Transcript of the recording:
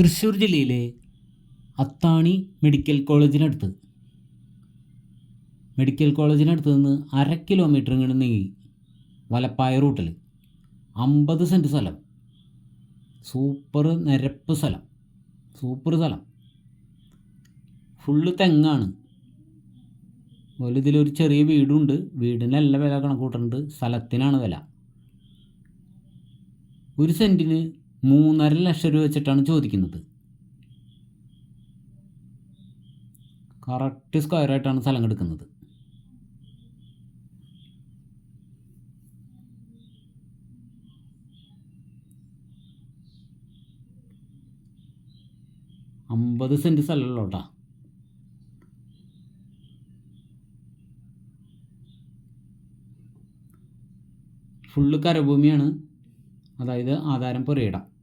തൃശ്ശൂർ ജില്ലയിലെ അത്താണി medical കോളേജിനടുത്ത്. Medical കോളേജിനടുത്ത് നിന്ന് അര കിലോമീറ്റർ ഇങ്ങനെ നീങ്ങി വലപ്പായ റൂട്ടിൽ അമ്പത് സെന്റ് സ്ഥലം. സൂപ്പർ നിരപ്പ് സ്ഥലം. സൂപ്പർ സ്ഥലം. ഫുള്ള് തെങ്ങാണ്. അതുപോലെ ചെറിയ വീടുണ്ട്. വീടിനല്ല വില കണക്കൂട്ടുന്നുണ്ട് സ്ഥലത്തിനാണ് വില. ഒരു സെന്റിന് മൂന്നര ലക്ഷം രൂപ വെച്ചിട്ടാണ് ചോദിക്കുന്നത്. കറക്റ്റ് സ്ക്വയർ ആയിട്ടാണ് സ്ഥലം കിടക്കുന്നത് അമ്പത് സെന്റ് സ്ഥലമല്ലോ കേട്ടോ. ഫുള്ള് കരഭൂമിയാണ്. അതായത് ആധാരം പുരയിടം.